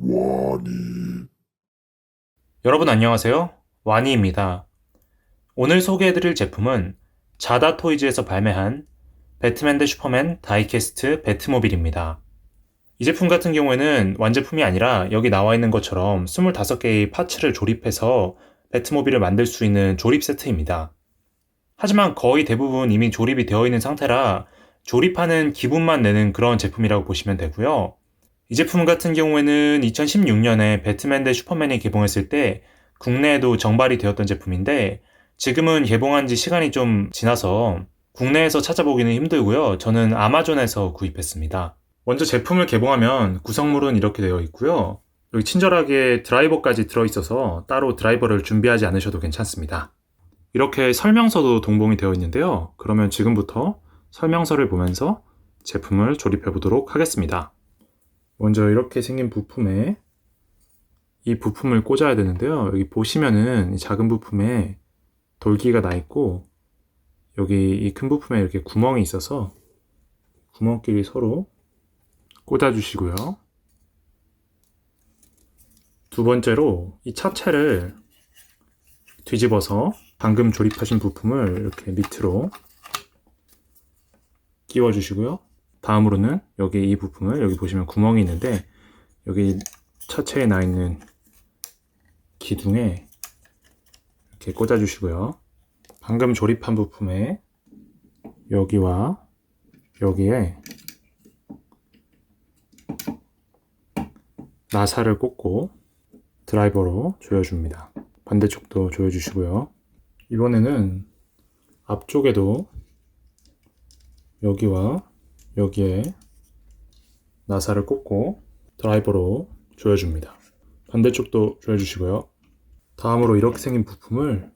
와니. 여러분 안녕하세요. 와니입니다. 오늘 소개해드릴 제품은 자다 토이즈에서 발매한 배트맨 대 슈퍼맨 다이캐스트 배트모빌입니다. 이 제품 같은 경우에는 완제품이 아니라 여기 나와 있는 것처럼 25개의 파츠를 조립해서 배트모빌을 만들 수 있는 조립 세트입니다. 하지만 거의 대부분 이미 조립이 되어 있는 상태라 조립하는 기분만 내는 그런 제품이라고 보시면 되고요. 이 제품 같은 경우에는 2016년에 배트맨 대 슈퍼맨이 개봉했을 때 국내에도 정발이 되었던 제품인데 지금은 개봉한 지 시간이 좀 지나서 국내에서 찾아보기는 힘들고요. 저는 아마존에서 구입했습니다. 먼저 제품을 개봉하면 구성물은 이렇게 되어 있고요. 여기 친절하게 드라이버까지 들어있어서 따로 드라이버를 준비하지 않으셔도 괜찮습니다. 이렇게 설명서도 동봉이 되어 있는데요. 그러면 지금부터 설명서를 보면서 제품을 조립해 보도록 하겠습니다. 먼저 이렇게 생긴 부품에 이 부품을 꽂아야 되는데요. 여기 보시면은 이 작은 부품에 돌기가 나 있고 여기 이 큰 부품에 이렇게 구멍이 있어서 구멍끼리 서로 꽂아 주시고요. 두 번째로 이 차체를 뒤집어서 방금 조립하신 부품을 이렇게 밑으로 끼워 주시고요. 다음으로는 여기 이 부품을 여기 보시면 구멍이 있는데 여기 차체에 나 있는 기둥에 이렇게 꽂아 주시고요. 방금 조립한 부품에 여기와 여기에 나사를 꽂고 드라이버로 조여줍니다. 반대쪽도 조여주시고요. 이번에는 앞쪽에도 여기와 여기에 나사를 꽂고 드라이버로 조여줍니다. 반대쪽도 조여주시고요. 다음으로 이렇게 생긴 부품을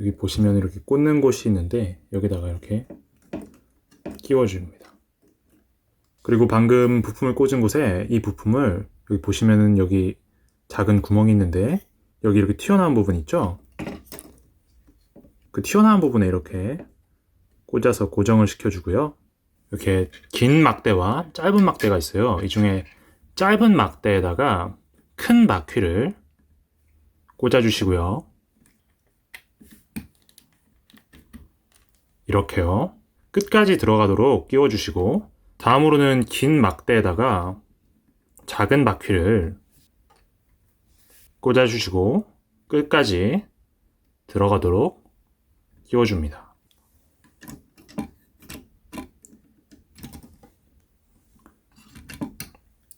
여기 보시면 이렇게 꽂는 곳이 있는데 여기다가 이렇게 끼워줍니다. 그리고 방금 부품을 꽂은 곳에 이 부품을 여기 보시면은 여기 작은 구멍이 있는데 여기 이렇게 튀어나온 부분 있죠? 그 튀어나온 부분에 이렇게 꽂아서 고정을 시켜주고요. 이렇게 긴 막대와 짧은 막대가 있어요. 이 중에 짧은 막대에다가 큰 바퀴를 꽂아주시고요. 이렇게요. 끝까지 들어가도록 끼워주시고 다음으로는 긴 막대에다가 작은 바퀴를 꽂아주시고 끝까지 들어가도록 끼워줍니다.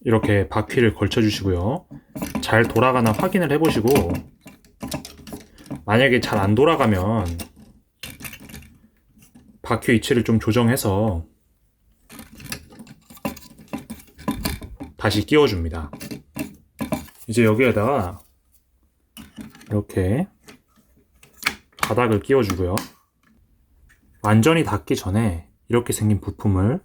이렇게 바퀴를 걸쳐 주시고요. 잘 돌아가나 확인을 해 보시고 만약에 잘 안 돌아가면 바퀴 위치를 좀 조정해서 다시 끼워 줍니다. 이제 여기에다가 이렇게 바닥을 끼워 주고요. 완전히 닿기 전에 이렇게 생긴 부품을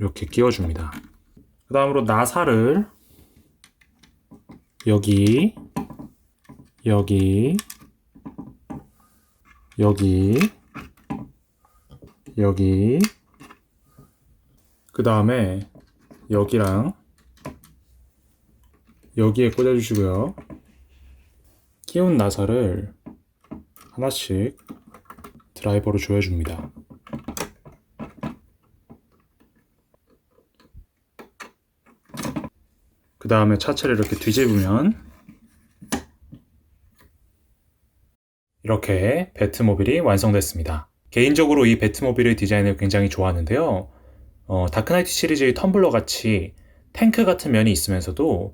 이렇게 끼워줍니다. 그 다음으로 나사를 여기, 여기, 여기, 여기, 그 다음에 여기랑 여기에 꽂아주시고요. 끼운 나사를 하나씩 드라이버로 조여줍니다. 다음에 차체를 이렇게 뒤집으면 이렇게 배트모빌이 완성됐습니다. 개인적으로 이 배트모빌의 디자인을 굉장히 좋아하는데요. 어, 다크나이트 시리즈의 텀블러 같이 탱크 같은 면이 있으면서도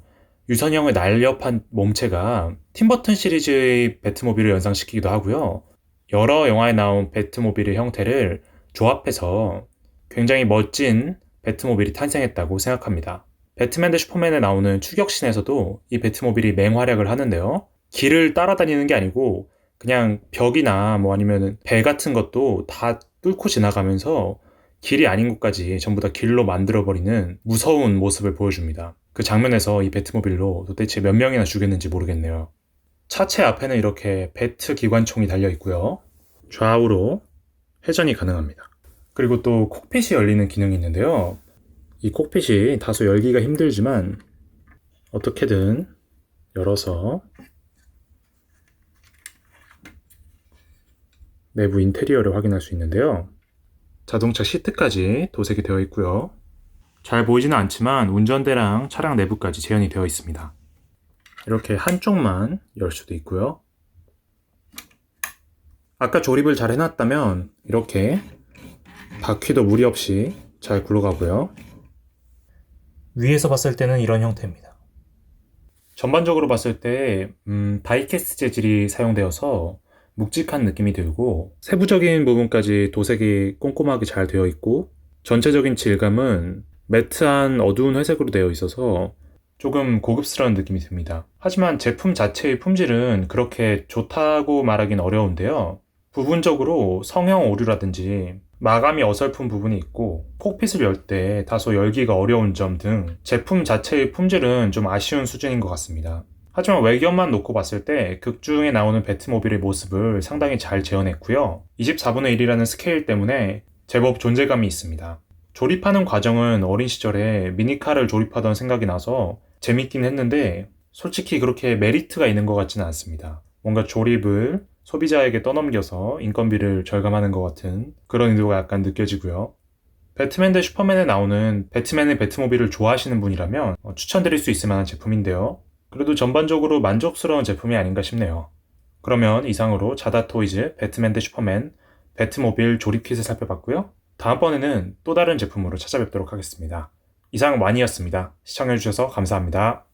유선형의 날렵한 몸체가 팀버튼 시리즈의 배트모빌을 연상시키기도 하고요. 여러 영화에 나온 배트모빌의 형태를 조합해서 굉장히 멋진 배트모빌이 탄생했다고 생각합니다. 배트맨 대 슈퍼맨에 나오는 추격신에서도 이 배트모빌이 맹활약을 하는데요. 길을 따라다니는 게 아니고 그냥 벽이나 뭐 아니면 배 같은 것도 다 뚫고 지나가면서 길이 아닌 곳까지 전부 다 길로 만들어버리는 무서운 모습을 보여줍니다. 그 장면에서 이 배트모빌로 도대체 몇 명이나 죽였는지 모르겠네요. 차체 앞에는 이렇게 배트 기관총이 달려 있고요. 좌우로 회전이 가능합니다. 그리고 또 콕핏이 열리는 기능이 있는데요. 이 콕핏이 다소 열기가 힘들지만 어떻게든 열어서 내부 인테리어를 확인할 수 있는데요. 자동차 시트까지 도색이 되어 있고요. 잘 보이지는 않지만 운전대랑 차량 내부까지 재현이 되어 있습니다. 이렇게 한쪽만 열 수도 있고요. 아까 조립을 잘 해놨다면 이렇게 바퀴도 무리 없이 잘 굴러가고요. 위에서 봤을 때는 이런 형태입니다. 전반적으로 봤을 때 음, 다이캐스트 재질이 사용되어서 묵직한 느낌이 들고 세부적인 부분까지 도색이 꼼꼼하게 잘 되어 있고 전체적인 질감은 매트한 어두운 회색으로 되어 있어서 조금 고급스러운 느낌이 듭니다. 하지만 제품 자체의 품질은 그렇게 좋다고 말하긴 어려운데요. 부분적으로 성형 오류라든지 마감이 어설픈 부분이 있고 콕핏을 열 때 다소 열기가 어려운 점 등 제품 자체의 품질은 좀 아쉬운 수준인 것 같습니다. 하지만 외견만 놓고 봤을 때 극중에 나오는 배트모빌의 모습을 상당히 잘 재현했고요. 24분의 1이라는 스케일 때문에 제법 존재감이 있습니다. 조립하는 과정은 어린 시절에 미니카를 조립하던 생각이 나서 재밌긴 했는데 솔직히 그렇게 메리트가 있는 것 같지는 않습니다. 뭔가 조립을 소비자에게 떠넘겨서 인건비를 절감하는 것 같은 그런 의도가 약간 느껴지고요. 배트맨 대 슈퍼맨에 나오는 배트맨의 배트모빌을 좋아하시는 분이라면 어, 추천드릴 수 있을 만한 제품인데요. 그래도 전반적으로 만족스러운 제품이 아닌가 싶네요. 그러면 이상으로 자다토이즈 배트맨 대 슈퍼맨 배트모빌 조립 킷을 살펴봤고요. 다음번에는 또 다른 제품으로 찾아뵙도록 하겠습니다. 이상 완이었습니다. 시청해주셔서 감사합니다.